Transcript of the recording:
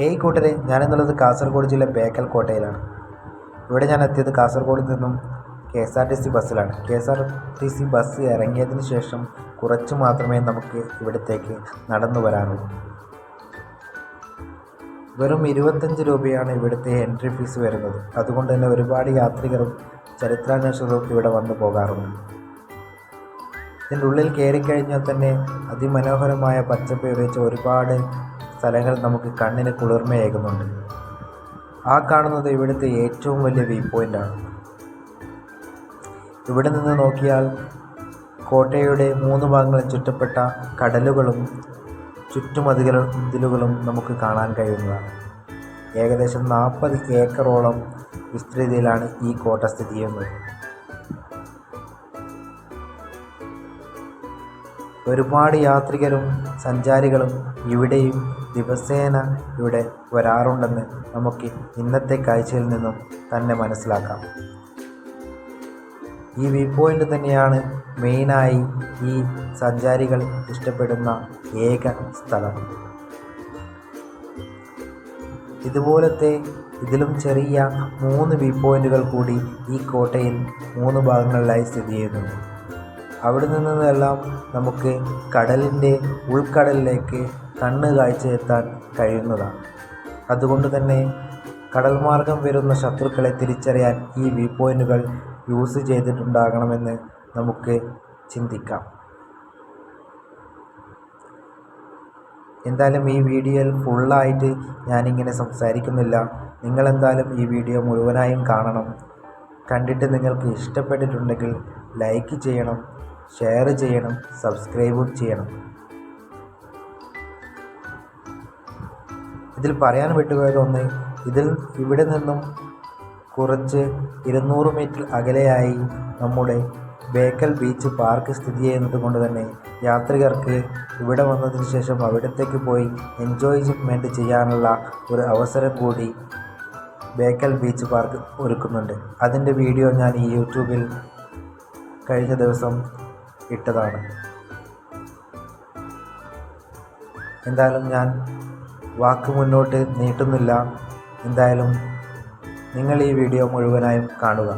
Hey കൂട്ടരെ ഞാനെന്നുള്ളത് കാസർഗോഡ് ജില്ല ബേക്കൽ കോട്ടയിലാണ്. ഇവിടെ ഞാൻ എത്തിയത് കാസർഗോഡിൽ നിന്നും K S R T C ബസ്സിലാണ്. K S R T C bus ഇറങ്ങിയതിന് ശേഷം കുറച്ച് മാത്രമേ നമുക്ക് ഇവിടത്തേക്ക് നടന്നു വരാനുള്ളൂ. വെറും ഇരുപത്തഞ്ച് രൂപയാണ് ഇവിടുത്തെ എൻട്രി ഫീസ് വരുന്നത്. അതുകൊണ്ട് തന്നെ ഒരുപാട് യാത്രികരും ചരിത്രാന്വേഷകരും ഇവിടെ വന്നു പോകാറുണ്ട്. ഇതിന്റെ ഉള്ളിൽ കയറിക്കഴിഞ്ഞാൽ തന്നെ അതിമനോഹരമായ പച്ചപ്പ് ഒരുപാട് സ്ഥലങ്ങൾ നമുക്ക് കണ്ണിന് കുളിർമയേകുന്നുണ്ട്. ആ കാണുന്നത് ഇവിടുത്തെ ഏറ്റവും വലിയ വ്യൂ പോയിന്റാണ് ഇവിടെ നിന്ന് നോക്കിയാൽ കോട്ടയുടെ മൂന്ന് ഭാഗങ്ങളിൽ ചുറ്റപ്പെട്ട കടലുകളും ചുറ്റുമതിലുകളും നമുക്ക് കാണാൻ കഴിയുന്നതാണ്. ഏകദേശം നാൽപ്പത് ഏക്കറോളം വിസ്തൃതിയിലാണ് ഈ കോട്ട സ്ഥിതി ചെയ്യുന്നത്. ഒരുപാട് യാത്രികരും സഞ്ചാരികളും ഇവിടെയും ദിവസേന ഇവിടെ വരാറുണ്ടെന്ന് നമുക്ക് ഇന്നത്തെ കാഴ്ചയിൽ നിന്നും തന്നെ മനസ്സിലാക്കാം. ഈ വ്യൂ പോയിന്റ് തന്നെയാണ് മെയിനായി ഈ സഞ്ചാരികൾ ഇഷ്ടപ്പെടുന്ന ഏക സ്ഥലം. ഇതുപോലത്തെ ഇതിലും ചെറിയ മൂന്ന് വ്യൂ പോയിന്റുകൾ കൂടി ഈ കോട്ടയിൽ മൂന്ന് ഭാഗങ്ങളിലായി സ്ഥിതി ചെയ്യുന്നുണ്ട്. അവിടെ നിന്നെല്ലാം നമുക്ക് കടലിന്റെ ഉൾക്കടലിലേക്ക് കണ്ണ് കാഴ്ച എത്താൻ കഴിയുന്നതാണ്. അതുകൊണ്ട് തന്നെ കടൽ മാർഗം വരുന്ന ശത്രുക്കളെ തിരിച്ചറിയാൻ ഈ വ്യൂ പോയിന്റുകൾ യൂസ് ചെയ്തിട്ടുണ്ടാകണമെന്ന് നമുക്ക് ചിന്തിക്കാം. എന്തായാലും ഈ വീഡിയോയിൽ ഫുള്ളായിട്ട് ഞാനിങ്ങനെ സംസാരിക്കുന്നില്ല. നിങ്ങളെന്തായാലും ഈ വീഡിയോ മുഴുവനായും കാണണം. കണ്ടിട്ട് നിങ്ങൾക്ക് ഇഷ്ടപ്പെട്ടിട്ടുണ്ടെങ്കിൽ ലൈക്ക് ചെയ്യണം ഷെയർ ചെയ്യണം സബ്സ്ക്രൈബും ചെയ്യണം. ഇതിൽ പറയാൻ വിട്ടുപോയതൊന്ന് ഇതിൽ ഇവിടെ നിന്നും കുറച്ച് ഇരുന്നൂറ് മീറ്റർ അകലെയായി നമ്മുടെ ബേക്കൽ ബീച്ച് പാർക്ക് സ്ഥിതി ചെയ്യുന്നത് കൊണ്ട് തന്നെ യാത്രികർക്ക് ഇവിടെ വന്നതിന് ശേഷം അവിടത്തേക്ക് പോയി എൻജോയ്മെന്റ് ചെയ്യാനുള്ള ഒരു അവസരം കൂടി ബേക്കൽ ബീച്ച് പാർക്ക് ഒരുക്കുന്നുണ്ട്. അതിന്റെ വീഡിയോ ഞാൻ ഈ യൂട്യൂബിൽ കഴിഞ്ഞ ദിവസം ഇട്ടതാണ്. എന്തായാലും ഞാൻ വാക്ക് മുന്നോട്ട് നീട്ടുന്നില്ല. എന്തായാലും നിങ്ങൾ ഈ വീഡിയോ മുഴുവനായും കാണുക.